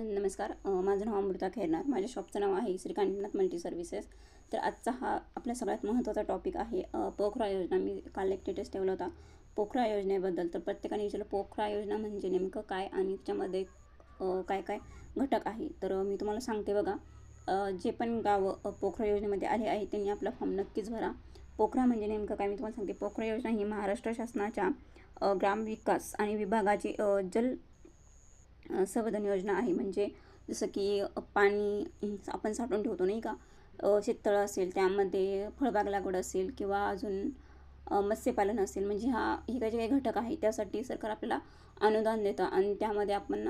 नमस्कार माझं नाव अमृता खैरनार माझ्या शॉपचं नाव आहे श्रीकांतनाथ मल्टी सर्व्हिसेस तर आजचा हा आपल्या सगळ्यात महत्त्वाचा टॉपिक आहे पोखरा योजना. मी काल एक स्टेटस ठेवला होता पोखरा योजनेबद्दल. तर प्रत्येकाने विचारलं पोखरा योजना म्हणजे नेमकं काय आणि त्याच्यामध्ये काय काय घटक आहे? तर मी तुम्हाला सांगते बघा जे पण गावं पोखरा योजनेमध्ये आले आहे त्यांनी आपला फॉर्म नक्कीच भरा. पोखरा म्हणजे नेमकं काय? मी तुम्हाला सांगते पोखरा योजना ही महाराष्ट्र शासनाच्या ग्राम ग्रामविकास आणि विभागाची जल संवर्धन योजना आहे. म्हणजे जसं की पाणी आपण साठवून ठेवतो नाही का? शेततळं असेल त्यामध्ये फळबाग लागवड असेल किंवा अजून मत्स्यपालन असेल. म्हणजे हा हे काही जे काही घटक आहे त्यासाठी सरकार आपल्याला अनुदान देतं आणि त्यामध्ये आपण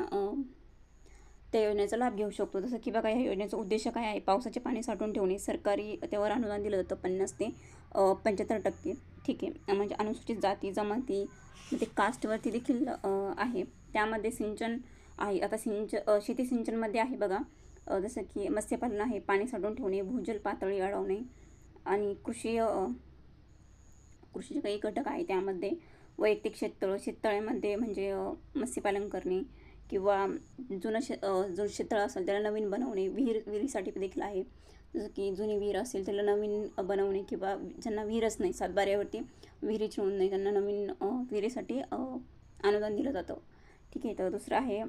त्या योजनेचा लाभ घेऊ शकतो. जसं की बघा ह्या योजनेचा उद्देश काय आहे? पावसाचे पाणी साठवून ठेवणे. सरकारी त्यावर अनुदान दिलं जातं पन्नास ते पंच्याहत्तर टक्के. ठीक आहे. म्हणजे अनुसूचित जाती जमाती ते कास्टवरती देखील आहे. त्यामध्ये सिंचन आहे. आता सिंच शेती सिंचनमध्ये आहे बघा. जसं की मत्स्यपालन आहे पाणी साठवून ठेवणे भूजल पातळी अडवणे आणि कृषी कृषीचे काही घटक आहे त्यामध्ये. वैयक्तिक शेततळ शेततळ्यामध्ये म्हणजे मत्स्यपालन करणे किंवा जुनं शे जो शेततळं असेल त्याला नवीन बनवणे. विहीर विहिरीसाठी देखील आहे. जसं की जुनी विहीर असेल त्याला नवीन बनवणे किंवा ज्यांना विहीरच नाही सातबाऱ्यावरती विहिरीची नोंद नाही त्यांना नवीन विहिरीसाठी अनुदान दिलं जातं. ठीक आहे तर दुसरं आहे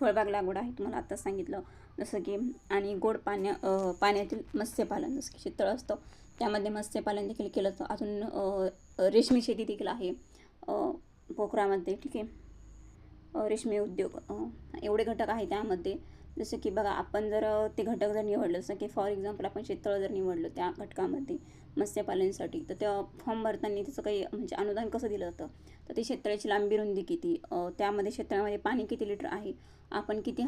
फळबाग लागवड आहे तुम्हाला आत्ताच सांगितलं. जसं की आणि गोड पाण्या पाण्यातील मत्स्यपालन जसं की शेततळं असतं त्यामध्ये मत्स्यपालन देखील केलं जातं. अजून रेशमी शेती देखील आहे पोखरामध्ये ठीक आहे. रेशमी उद्योग एवढे घटक आहे त्यामध्ये. जसं की बघा आपण जर ते घटक जर निवडलं जसं की फॉर एक्झाम्पल आपण शेततळं जर निवडलं त्या घटकामध्ये मत्स्यपालनसाठी तर त्या फॉर्म भरताना त्याचं काही म्हणजे अनुदान कसं दिलं जातं? तर ते शेततळ्याची लांबी रुंदी किती? त्यामध्ये शेततळ्यामध्ये पाणी किती लिटर आहे? आपण किती